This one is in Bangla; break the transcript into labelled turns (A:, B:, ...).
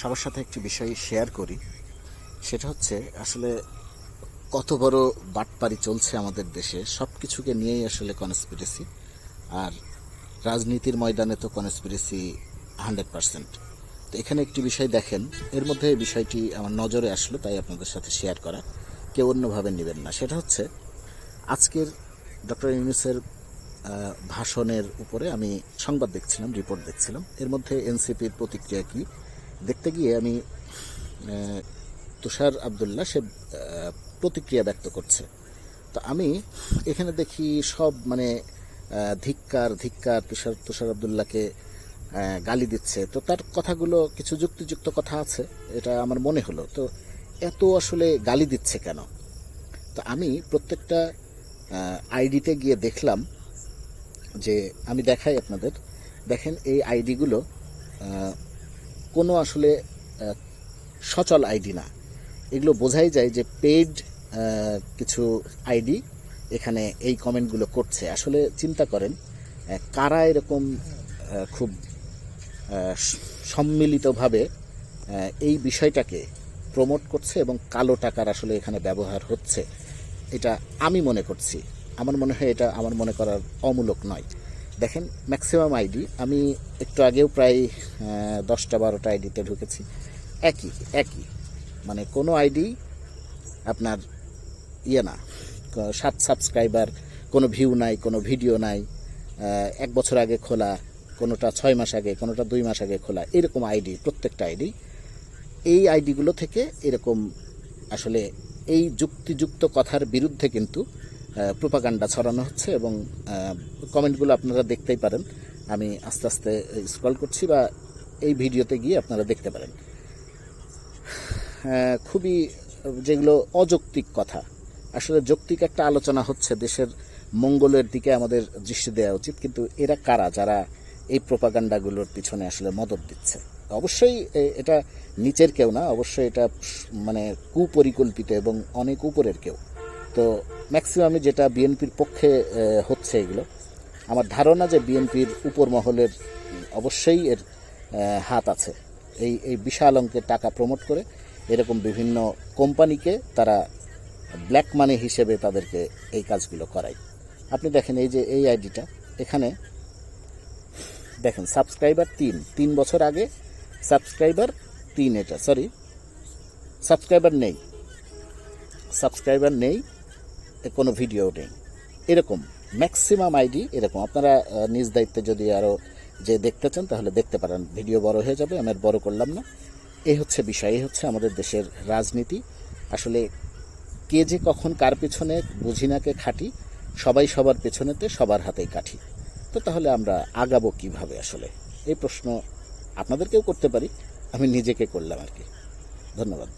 A: সবার সাথে একটি বিষয় শেয়ার করি। সেটা হচ্ছে, আসলে কত বড় বাটপারি চলছে আমাদের দেশে সব কিছুকে নিয়েই আসলে কনস্পিরেসি আর রাজনীতির ময়দানে তো কনস্পিরেসি হান্ড্রেড পার্সেন্ট তো এখানে একটি বিষয় দেখেন, এর মধ্যে এই বিষয়টি আমার নজরে আসলো, তাই আপনাদের সাথে শেয়ার করা। কেউ অন্যভাবে নেবেন না। সেটা হচ্ছে, আজকের ডক্টর ইউনুসের ভাষণের উপরে আমি সংবাদ দেখছিলাম রিপোর্ট দেখছিলাম। এর মধ্যে এনসিপির প্রতিক্রিয়া কি? দেখতে গিয়ে আমি তুষার আবদুল্লাহ সে প্রতিক্রিয়া ব্যক্ত করছে। তো আমি এখানে দেখি সব মানে ধিক্কার ধিক্কার তুষার তুষার আবদুল্লাহকে আহ, গালি দিচ্ছে। তো তার কথাগুলো কিছু যুক্তিযুক্ত কথা আছে এটা আমার মনে হলো। তো এত আসলে গালি দিচ্ছে কেন? তো আমি প্রত্যেকটা আইডিতে গিয়ে দেখলাম যে আমি দেখাই আপনাদের। দেখেন এই আইডিগুলো কোনো আসলে সচল আইডি না। এগুলো বোঝাই যায় যে পেইড কিছু আইডি এখানে এই কমেন্টগুলো করছে। আসলে চিন্তা করেন কারা এরকম খুব সম্মিলিতভাবে এই বিষয়টাকে প্রমোট করছে এবং কালো টাকার আসলে এখানে ব্যবহার হচ্ছে, এটা আমি মনে করছি। আমার মনে হয় এটা আমার মনে করার অমূলক নয়। দেখেন ম্যাক্সিমাম আইডি আমি একটু আগেও প্রায় দশটা বারোটা আইডিতে ঢুকেছি। একই একই। মানে কোনো আইডি আপনার ইয়ে না। সাত সাবস্ক্রাইবার কোনো ভিউ নাই, কোনো ভিডিও নাই এক বছর আগে খোলা, কোনোটা ছয় মাস আগে, কোনোটা দুই মাস আগে খোলা, এরকম আইডি প্রত্যেকটা আইডি এই আইডিগুলো থেকে এরকম আসলে এই যুক্তিযুক্ত কথার বিরুদ্ধে কিন্তু প্রোপাগান্ডা ছড়ানো হচ্ছে এবং কমেন্টগুলো আপনারা দেখতেই পারেন। আমি আস্তে আস্তে স্ক্রল করছি বা এই ভিডিওতে গিয়ে আপনারা দেখতে পারেন। খুবই, যেগুলো অযৌক্তিক কথা। আসলে যৌক্তিক একটা আলোচনা হচ্ছে দেশের মঙ্গলের দিকে আমাদের দৃষ্টি দেওয়া উচিত, কিন্তু এরা কারা যারা এই প্রোপাগান্ডাগুলোর পিছনে আসলে মদত দিচ্ছে? অবশ্যই এটা নিচের কেউ না, অবশ্যই এটা মানে কুপরিকল্পিত এবং অনেক উপরের কেউ। তো ম্যাক্সিমামে যেটা বিএনপির পক্ষে হচ্ছে এগুলো। আমার ধারণা যে বিএনপির উপর মহলের অবশ্যই এর হাত আছে। এই এই বিশাল অঙ্কের টাকা প্রমোট করে এরকম বিভিন্ন কোম্পানিকে তারা ব্ল্যাক মানি হিসেবে তাদেরকে এই কাজগুলো করায়। আপনি দেখেন এই যে, এই আইডিটা, এখানে দেখেন সাবস্ক্রাইবার তিন তিন বছর আগে সাবস্ক্রাইবার তিন এটা সরি সাবস্ক্রাইবার নেই। সাবস্ক্রাইবার নেই কোনো ভিডিও নেই। এরকম ম্যাক্সিমাম আইডি এরকম। আপনারা নিজ দায়িত্বে যদি আরও যে দেখতে চান, তাহলে দেখতে পারেন। ভিডিও বড় হয়ে যাবে, আমি আর বড় করলাম না। এই হচ্ছে বিষয় এই হচ্ছে আমাদের দেশের রাজনীতি। আসলে কে যে কখন কার পেছনে, বুঝি না কে খাটি, সবাই সবার পেছনেতে, সবার হাতেই কাঠি। তো তাহলে আমরা আগাবো কীভাবে আসলে? এই প্রশ্ন আপনাদেরকেও করতে পারি, আমি নিজেকে করলাম আর কি। ধন্যবাদ।